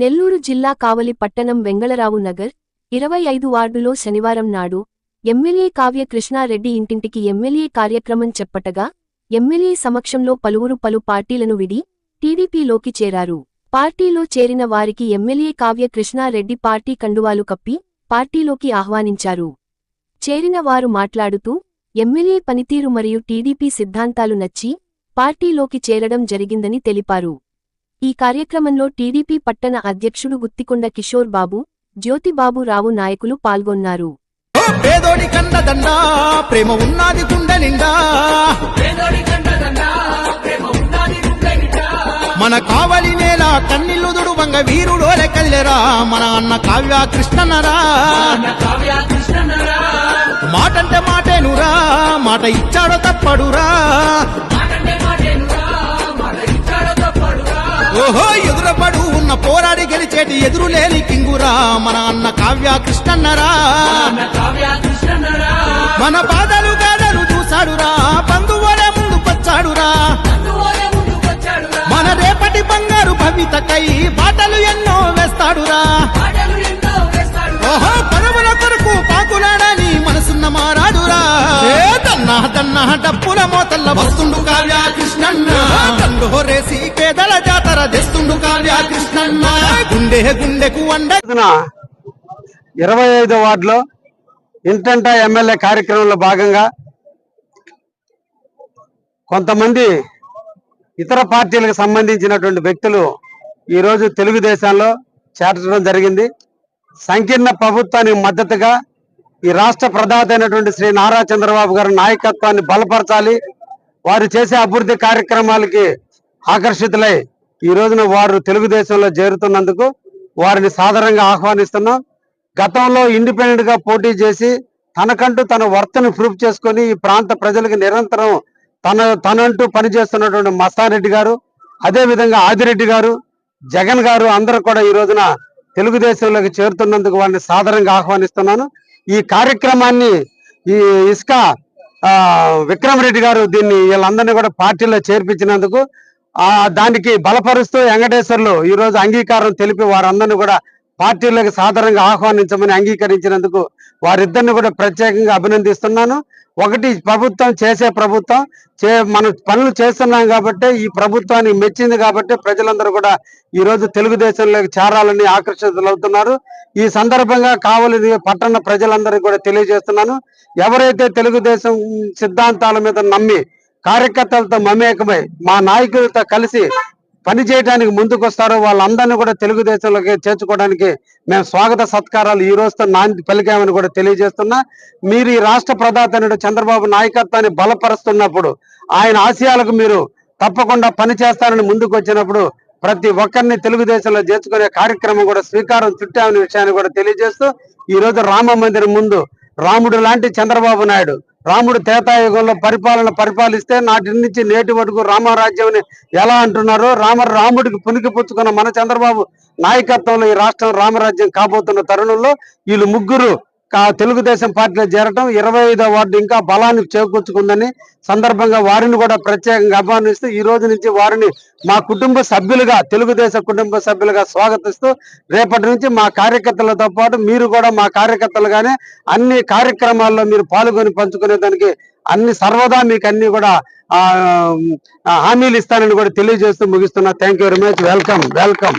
నెల్లూరు జిల్లా కావలి పట్టణం వెంగళరావు నగర్ ఇరవై ఐదు వార్డులో శనివారం నాడు ఎమ్మెల్యే కావ్య కృష్ణారెడ్డి ఇంటింటికి ఎమ్మెల్యే కార్యక్రమం చెప్పటగా ఎమ్మెల్యే సమక్షంలో పలువురు పలు పార్టీలను విడి టీడీపీలోకి చేరారు. పార్టీలో చేరిన వారికి ఎమ్మెల్యే కావ్య కృష్ణారెడ్డి పార్టీ కండువాలు కప్పి పార్టీలోకి ఆహ్వానించారు. చేరిన వారు మాట్లాడుతూ ఎమ్మెల్యే పనితీరు మరియు టీడీపీ సిద్ధాంతాలు నచ్చి పార్టీలోకి చేరడం జరిగిందని తెలిపారు. ఈ కార్యక్రమంలో టీడీపీ పట్టణ అధ్యక్షుడు గుత్తికొండ కిషోర్ బాబు జ్యోతిబాబు రావు నాయకులు పాల్గొన్నారు. ఓ పేదోడి కండదండ ప్రేమ ఉన్నది గుండె నిండా. మన కావలి నేల కన్నీళ్ళు దుడువంగ వీరుడోలె కల్లెరా మన అన్న కావ్య కృష్ణనరా మాటంటే మాటేనురా మాట ఇచ్చాడో తప్పడురా. పోరాడి గెలిచేటి ఎదురులేని కింగురా. మన అన్న కావ్య కృష్ణన్నరా. మన బాధలు గాథలు చూశాడురా. బంధువులే ముందుకొచ్చాడురా. మన రేపటి బంగారు భవితకై బాటలు ఎన్నో వేస్తాడురా. ఓహో పరువుల కొరకు పాకులాడని మనసున్న మారాడురా. దన్నా దన్నా డప్పుల మోతల్ల వస్తుండు కావ్య కృష్ణన్న. దండు రేసి పేదల జాతర తెస్తుండు కావ్య కృష్ణన్న. గుండెకు ఇరవై ఐదో వార్డులో ఇంటంటా ఎమ్మెల్యే కార్యక్రమంలో భాగంగా కొంతమంది ఇతర పార్టీలకు సంబంధించినటువంటి వ్యక్తులు ఈరోజు తెలుగుదేశంలో చేర్చడం జరిగింది. సంకీర్ణ ప్రభుత్వానికి మద్దతుగా ఈ రాష్ట్ర ప్రధాత అయినటువంటి శ్రీ నారా చంద్రబాబు గారి నాయకత్వాన్ని బలపరచాలి. వారు చేసే అభివృద్ధి కార్యక్రమాలకి ఆకర్షితులై ఈ రోజున వారు తెలుగుదేశంలో చేరుతున్నందుకు వారిని సాధారణంగా ఆహ్వానిస్తున్నాం గతంలో ఇండిపెండెంట్గా పోటీ చేసి తనకంటూ తన వర్తను ప్రూఫ్ చేసుకొని ఈ ప్రాంత ప్రజలకు నిరంతరం తన తనంటూ పనిచేస్తున్నటువంటి మస్తారెడ్డి గారు అదే విధంగా ఆదిరెడ్డి గారు జగన్ గారు అందరూ కూడా ఈ రోజున తెలుగుదేశంలోకి చేరుతున్నందుకు వారిని సాధారణంగా ఆహ్వానిస్తున్నాను. ఈ కార్యక్రమాన్ని ఈ ఇసుక విక్రమరెడ్డి విక్రమ్ రెడ్డి గారు దీన్ని వీళ్ళందరినీ కూడా పార్టీలో చేర్పించినందుకు ఆ దానికి బలపరుస్తూ వెంకటేశ్వర్లు ఈ రోజు అంగీకారం తెలిపి వారందరినీ కూడా పార్టీలకు సాధారణంగా ఆహ్వానించమని అంగీకరించినందుకు వారిద్దరిని కూడా ప్రత్యేకంగా అభినందిస్తున్నాను. ఒకటి ప్రభుత్వం చేసే ప్రభుత్వం చే మనం పనులు చేస్తున్నాం కాబట్టి ఈ ప్రభుత్వాన్ని మెచ్చింది కాబట్టి ప్రజలందరూ కూడా ఈ రోజు తెలుగుదేశంలోకి చేరాలని ఆకర్షితులవుతున్నారు. ఈ సందర్భంగా కావలి పట్టణ ప్రజలందరికీ కూడా తెలియజేస్తున్నాను. ఎవరైతే తెలుగుదేశం సిద్ధాంతాల మీద నమ్మి కార్యకర్తలతో మమేకమై మా నాయకులతో కలిసి పని చేయడానికి ముందుకు వస్తారో వాళ్ళందరినీ కూడా తెలుగుదేశంలోకి చేర్చుకోవడానికి మేము స్వాగత సత్కారాలు ఈ రోజుతో నాంది పలికామని కూడా తెలియజేస్తున్నా. మీరు ఈ రాష్ట్ర ప్రధాత చంద్రబాబు నాయకత్వాన్ని బలపరుస్తున్నప్పుడు ఆయన ఆశయాలకు మీరు తప్పకుండా పని చేస్తారని ముందుకు వచ్చినప్పుడు ప్రతి ఒక్కరిని తెలుగుదేశంలో చేర్చుకునే కార్యక్రమం కూడా స్వీకారం చుట్టామనే విషయాన్ని కూడా తెలియజేస్తూ ఈ రోజు రామ మందిరం ముందు రాముడు లాంటి చంద్రబాబు నాయుడు రాముడు త్రేతాయుగంలో పరిపాలన పరిపాలిస్తే నాటి నుంచి నేటి వరకు రామరాజ్యం అని ఎలా అంటున్నారో రామ రాముడికి పునికి పుచ్చుకున్న మన చంద్రబాబు నాయకత్వంలో ఈ రాష్ట్రం రామరాజ్యం కాబోతున్న తరుణంలో వీళ్ళు ముగ్గురు తెలుగుదేశం పార్టీలో చేరటం ఇరవై ఐదో వార్డు ఇంకా బలాన్ని చేకూర్చుకుందని సందర్భంగా వారిని కూడా ప్రత్యేకంగా అభిమానిస్తూ ఈ రోజు నుంచి వారిని మా కుటుంబ సభ్యులుగా తెలుగుదేశం కుటుంబ సభ్యులుగా స్వాగతిస్తూ రేపటి నుంచి మా కార్యకర్తలతో పాటు మీరు కూడా మా కార్యకర్తలుగానే అన్ని కార్యక్రమాల్లో మీరు పాల్గొని పంచుకునే దానికి అన్ని సర్వదా మీకు అన్ని కూడా హామీలు ఇస్తానని కూడా తెలియజేస్తూ ముగిస్తున్నా. Thank you very much welcome welcome